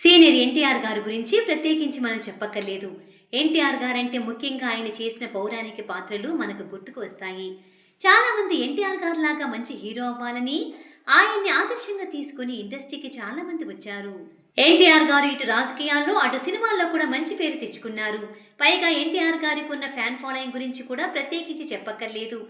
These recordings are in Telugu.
సీనియర్ ఎన్టీఆర్ గారి గురించి ప్రత్యేకించి మనం చెప్పక్కర్లేదు. ఎన్టీఆర్ గారంటే ముఖ్యంగా ఆయన చేసిన పౌరాణిక పాత్రలు మనకు గుర్తుకు వస్తాయి. చాలామంది ఎన్టీఆర్ గారు లాగా మంచి హీరో అవ్వాలని ఆయన్ని ఆదర్శంగా తీసుకుని ఇండస్ట్రీకి చాలామంది వచ్చారు. ఎన్టీఆర్ గారు ఇటు రాజకీయాల్లో అటు సినిమాల్లో కూడా మంచి పేరు తెచ్చుకున్నారు. పైగా ఎన్టీఆర్ గారికి ఉన్న ఫ్యాన్ ఫాలోయింగ్ గురించి కూడా ప్రత్యేకించి చెప్పక్కర్లేదు.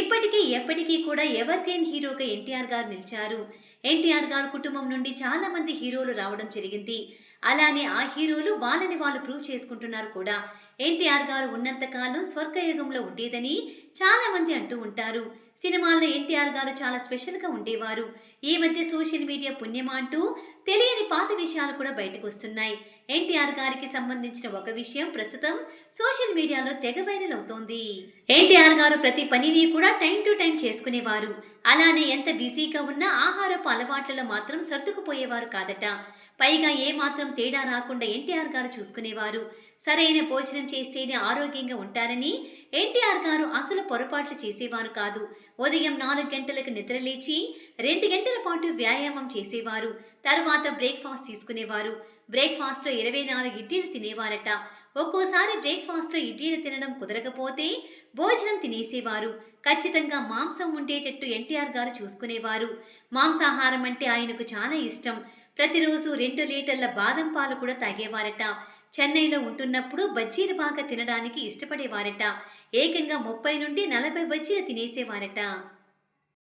ఇప్పటికీ ఎప్పటికీ కూడా ఎవర్ గ్రీన్ హీరోగా ఎన్టీఆర్ గారు నిలిచారు. ఎన్టీఆర్ గారు కుటుంబం నుండి చాలా మంది హీరోలు రావడం జరిగింది. అలానే ఆ హీరోలు వాళ్ళని వాళ్ళు ప్రూవ్ చేసుకుంటున్నారు కూడా. ఎన్టీఆర్ గారు ఉన్నంతకాలం స్వర్గయుగంలో ఉండేదని చాలా మంది అంటూ ఉంటారు. సినిమాల్లో ఎన్టీఆర్ గారు చాలా స్పెషల్గా ఉండేవారు. ఈ మధ్య సోషల్ మీడియా పుణ్యమా అంటూ తెలియని పాత విషయాలు కూడా బయటకు వస్తున్నాయి ఎన్టీఆర్ గారికి సంబంధించిన ఒక విషయం ప్రస్తుతం సోషల్ మీడియాలో తెగ వైరల్ అవుతోంది. ఎన్టీఆర్ గారు ప్రతి పనిని కూడా టైం టు టైం చేసుకునేవారు. అలానే ఎంత బిజీగా ఉన్నా ఆహారపు అలవాట్లలో మాత్రం సర్దుకుపోయేవారు కాదట. పైగా ఏ మాత్రం తేడా రాకుండా ఎన్టీఆర్ గారు చూసుకునేవారు. సరైన భోజనం చేస్తేనే ఆరోగ్యంగా ఉంటారని ఎన్టీఆర్ గారు అసలు పొరపాట్లు చేసేవారు కాదు. ఉదయం నాలుగు గంటలకు నిద్రలేచి రెండు గంటల పాటు వ్యాయామం చేసేవారు. తర్వాత బ్రేక్ఫాస్ట్ తీసుకునేవారు. బ్రేక్ఫాస్ట్లో ఇరవై నాలుగు ఇడ్లీలు తినేవారట. ఒక్కోసారి బ్రేక్ఫాస్ట్లో ఇడ్లీలు తినడం కుదరకపోతే భోజనం తినేసేవారు. ఖచ్చితంగా మాంసం ఉండేటట్టు ఎన్టీఆర్ గారు చూసుకునేవారు. మాంసాహారం అంటే ఆయనకు చాలా ఇష్టం. ప్రతిరోజు రెండు లీటర్ల బాదం పాలు కూడా తాగేవారట. చెన్నైలో ఉంటున్నప్పుడు బజ్జీలు బాగా తినడానికి ఇష్టపడేవారట. ఏకంగా ముప్పై నుండి నలభై బజ్జీలు తినేసేవారట.